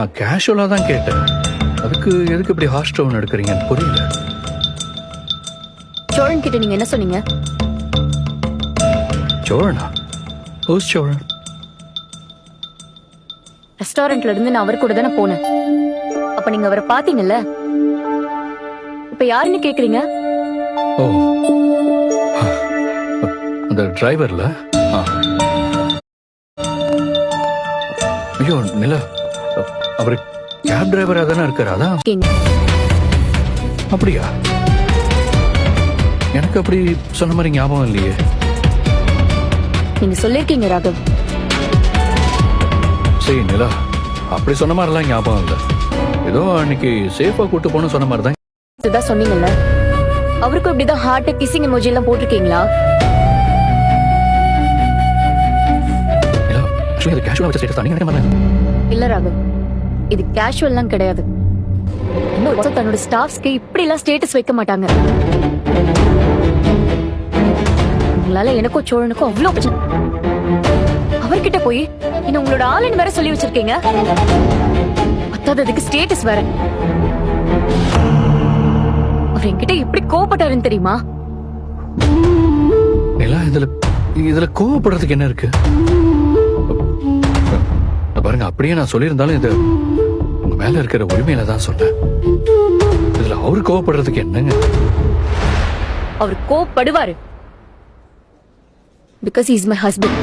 நான் கேஷுவலா தான் கேட்டேன். அதுக்கு எதுக்கு இப்படி ஹார்ஷ் டவுன் எடுக்கிறீங்கன்னு புரியல. சோழன் கிட்ட நீங்க என்ன சொன்னீங்க? சோழனா? ஹூஸ் சோழன்? ரெஸ்டாரண்ட்ல இருந்து நான் அவர் கூட தானே போனேன். அப்ப நீங்க அவரை பாத்தீங்கல்ல இப்ப யாருன்னு கேக்குறீங்க? ஓ. அந்த டிரைவர்ல. ஐயோ நில. அவர் கேப் டிரைவரா தானே இருக்காரு அதான். அப்படியா? எனக்கு அப்படி சொன்ன மாதிரி ஞாபகம் இல்லையே. நீங்க சொல்லிருக்கீங்க ராகவ். சரி நிலா அப்படி சொன்ன மாதிரிலாம் ஞாபகம் இல்லை. ஏதோ அன்னைக்கு சேஃபா கூட்டு போகணும்னு சொன்ன மாதிரி தான் இதுதான் சொன்னீங்கல்ல? அவருக்கும் இப்படிதான் ஹார்ட் கிசிங் எமோஜி எல்லாம் போட்டிருக்கீங்களா? கேஷுவலாக வச்ச ஸ்டேட்டஸ் நீங்க நினைக்க இல்ல ராகவ் இது கேஷுவல்லாம் கிடையாது. இன்னும் தன்னோட ஸ்டாஃப்ஸ்க்கு இப்படி எல்லாம் ஸ்டேட்டஸ் வைக்க மாட்டாங்க. உங்களால எனக்கும் சோழனுக்கும் அவ்வளவு பிரச்சனை. அவர்கிட்ட போய் என்ன உங்களோட ஆளுன்னு வேற சொல்லி வச்சிருக்கீங்க? பத்தாததுக்கு ஸ்டேட்டஸ் வேற. அவர் என்கிட்ட எப்படி கோவப்பட்டாருன்னு தெரியுமா? எல்லாம் இதுல இதுல கோவப்படுறதுக்கு என்ன இருக்கு? பாருங்க அப்படியே நான் சொல்லியிருந்தாலும் இது உங்க மேல இருக்கிற உரிமையில தான் சொன்னேன். இதுல அவரு கோவப்படுறதுக்கு என்னங்க? அவர் கோவப்படுவாரு. Because is my husband